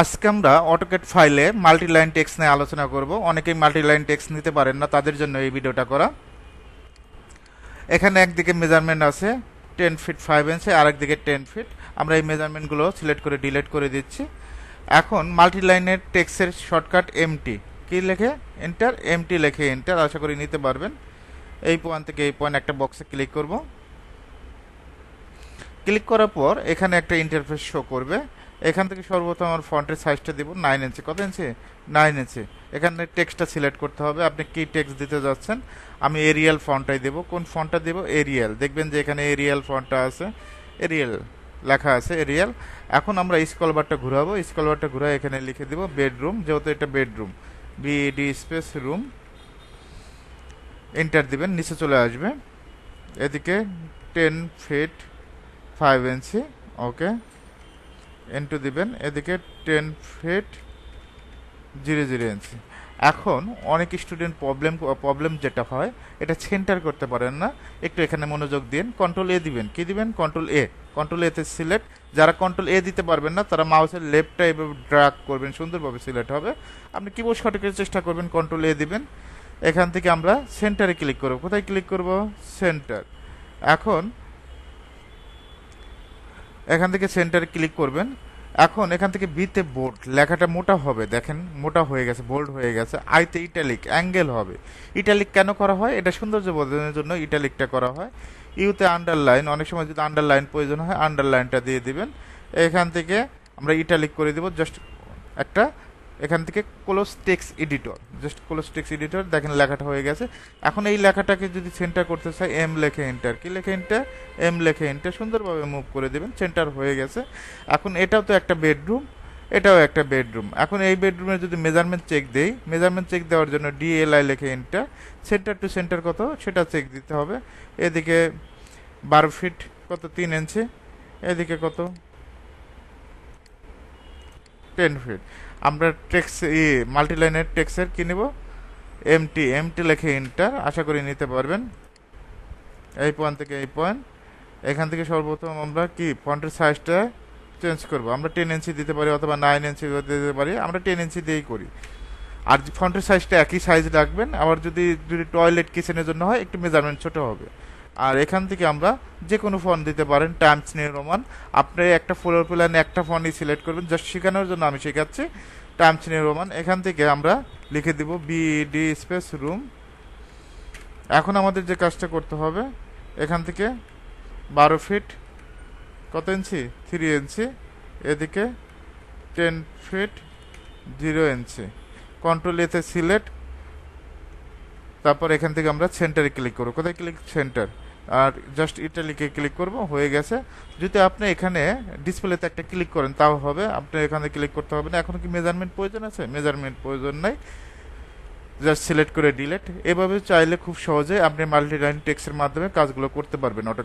আজকে আমরা অটোকেট ফাইলে মাল্টি লাইন টেক্সট নিয়ে আলোচনা করব। অনেকেই মাল্টি লাইন টেক্সট নিতে পারেন না, তাদের জন্য এই ভিডিওটা করা। এখানে একদিকে মেজারমেন্ট আছে টেন ফিট ফাইভ ইঞ্চি আর একদিকে টেন ফিট আমরা এই মেজারমেন্টগুলো সিলেক্ট করে ডিলিট করে দিচ্ছি। এখন মাল্টি লাইনের টেক্সের শর্টকাট এমটি কি লেখে? এন্টার এমটি লেখে এন্টার আশা করি নিতে পারবেন। এই পয়েন্ট থেকে এই পয়েন্ট একটা বক্সে ক্লিক করব। ক্লিক করার পর এখানে একটা ইন্টারফেস শো করবে। এখান থেকে সর্বপ্রথম আমার ফন্টের সাইজটা দিব নাইন ইঞ্চি কত ইঞ্চি নাইন ইঞ্চি এখানে টেক্সটটা সিলেক্ট করতে হবে। আপনি কি টেক্সট দিতে যাচ্ছেন? আমি এরিয়াল ফন্টটাই দেবো। কোন ফন্টটা দেবো? এরিয়াল দেখবেন যে এখানে এরিয়াল ফন্টটা আছে। এরিয়াল লেখা আছে এরিয়াল এখন আমরা স্কল বারটা ঘুরাবো। স্কল বারটা ঘুরে এখানে লিখে দেবো বেডরুম যেহেতু এটা bedroom BD space room enter দিবেন, নিচে চলে আসবে। এদিকে ten feet five inch okay enter দিবেন, এদিকে ten feet zero zero inch এখন অনেক স্টুডেন্ট প্রবলেম প্রবলেম যেটা হয়, এটা সেন্টার করতে পারেন না। একটু এখানে মনোযোগ দিন কন্ট্রোল এ দিবেন। কি দিবেন? কন্ট্রোল এ কন্ট্রোল এতে সিলেক্ট যারা কন্ট্রোল এ দিতে পারবেন না, তারা মাউসের লেফটটা এভাবে ড্রাগ করবেন, সুন্দরভাবে সিলেক্ট হবে। আপনি কিবোর্ড শর্টকাটের চেষ্টা করবেন কন্ট্রোল এ দিবেন। এখান থেকে আমরা সেন্টারে ক্লিক করব। কোথায় ক্লিক করব? সেন্টার এখন এখান থেকে সেন্টারে ক্লিক করবেন। এখন এখান থেকে বিতে বোল্ড লেখাটা মোটা হবে, দেখেন, মোটা হয়ে গেছে বোল্ড হয়ে গেছে। আইতে ইটালিক অ্যাঙ্গেল হবে। ইটালিক কেন করা হয়? এটা সৌন্দর্য বোধনের জন্য ইটালিকটা করা হয়। ইউতে আন্ডারলাইন অনেক সময় যদি আন্ডারলাইন প্রয়োজন হয় আন্ডারলাইনটা দিয়ে দিবেন। এখান থেকে আমরা ইটালিক করে দেবো জাস্ট একটা এখান থেকে close text editor just close text editor দেখেন লেখাটা হয়ে গেছে। এখন এই লেখাটাকে যদি সেন্টার করতে চাই এম লেখে এন্টার কি লেখে এন্টার এম লেখে এন্টার সুন্দরভাবে মুভ করে দেবেন সেন্টার হয়ে গেছে। এখন এটাও তো একটা বেডরুম এটাও একটা বেডরুম এখন এই বেডরুমে যদি মেজারমেন্ট চেক দেই মেজারমেন্ট চেক দেওয়ার জন্য ডিএলআই লেখে এন্টার সেন্টার টু সেন্টার কত? সেটা চেক দিতে হবে। এদিকে বারো ফিট কত? তিন ইঞ্চি এদিকে কত? টেন ফিট আমরা টেক্স ই মাল্টিলাইনের টেক্সের কি নেব? এমটি এমটি লেখে ইন্টার আশা করি নিতে পারবেন। এই পয়েন্ট থেকে এই পয়েন্ট এখান থেকে সর্বপ্রথম আমরা কি ফন্টের সাইজটা চেঞ্জ করব। আমরা টেন ইঞ্চি দিতে পারি অথবা নাইন ইঞ্চি দিতে পারি, আমরা টেন ইঞ্চি দিয়েই করি। আর ফন্টের সাইজটা একই সাইজ রাখবেন। আবার যদি যদি টয়লেট কিচেনের জন্য হয়, একটু মেজারমেন্ট ছোটো হবে। আর এখান থেকে আমরা যে কোনো ফোন দিতে পারেন টাইমস নিয়ে রোমান আপনি একটা ফ্লোর প্ল্যান একটা ফোনই সিলেক্ট করবেন জাস্ট শেখানোর জন্য আমি শেখাচ্ছি টাইমস নিয়ে রোমান এখান থেকে আমরা লিখে দিব বিডি স্পেস রুম এখন আমাদের যে কাজটা করতে হবে, এখান থেকে বারো ফিট কত ইঞ্চি থ্রি ইঞ্চি এদিকে ten feet zero inch control এতে সিলেক্ট তারপর এখান থেকে আমরা সেন্টারে ক্লিক করব। কোথায় ক্লিক সেন্টার আর জাস্ট ইটালিকে ক্লিক করব, হয়ে গেছে। যদি আপনি এখানে ডিসপ্লেতে একটা ক্লিক করেন, তাও হবে। আপনি এখানে ক্লিক করতে হবে না। এখন কি মেজারমেন্ট প্রয়োজন আছে? মেজারমেন্ট প্রয়োজন নাই। জাস্ট সিলেক্ট করে ডিলেট এভাবে চাইলে খুব সহজে আপনি মাল্টি লাইন টেক্সের মাধ্যমে কাজগুলো করতে পারবেন অটোকে